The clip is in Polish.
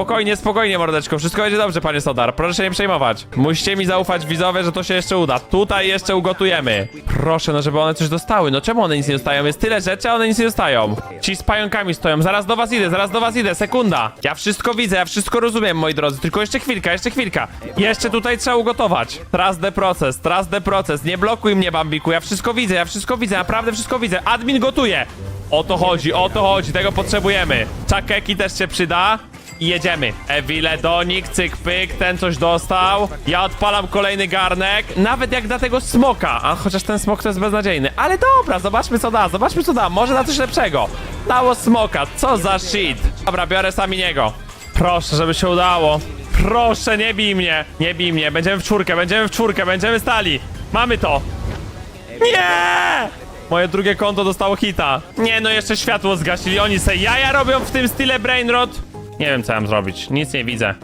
Spokojnie, spokojnie, mordeczko. Wszystko będzie dobrze, panie Sodar. Proszę się nie przejmować. Musicie mi zaufać, widzowie, że to się jeszcze uda. Tutaj jeszcze ugotujemy. Proszę, no żeby one coś dostały. No czemu one nic nie dostają? Jest tyle rzeczy, a one nic nie dostają. Ci z pająkami stoją. Zaraz do was idę, zaraz do was idę. Sekunda. Ja wszystko widzę, ja wszystko rozumiem, moi drodzy. Tylko jeszcze chwilka, jeszcze chwilka. Jeszcze tutaj trzeba ugotować. Trust the process, trust the process. Nie blokuj mnie, Bambiku. Ja wszystko widzę, ja wszystko widzę, naprawdę wszystko widzę. Admin gotuje. O to chodzi, o to chodzi, tego potrzebujemy. Czakeki też się przyda. I jedziemy. Ewile Donik, cyk pyk, ten coś dostał. Ja odpalam kolejny garnek. Nawet jak da tego smoka. A chociaż ten smok to jest beznadziejny. Ale dobra, zobaczmy co da, zobaczmy co da. Może na coś lepszego. Dało smoka, co za shit. Dobra, biorę sami niego. Proszę, żeby się udało. Proszę, nie bij mnie. Nie bij mnie. Będziemy w czwórkę, będziemy w czwórkę, będziemy stali. Mamy to. Nie! Moje drugie konto dostało hita. Nie, no jeszcze światło zgasili. Oni se jaja robią w tym stile Brainrot. Nie wiem, co mam zrobić. Nic nie widzę.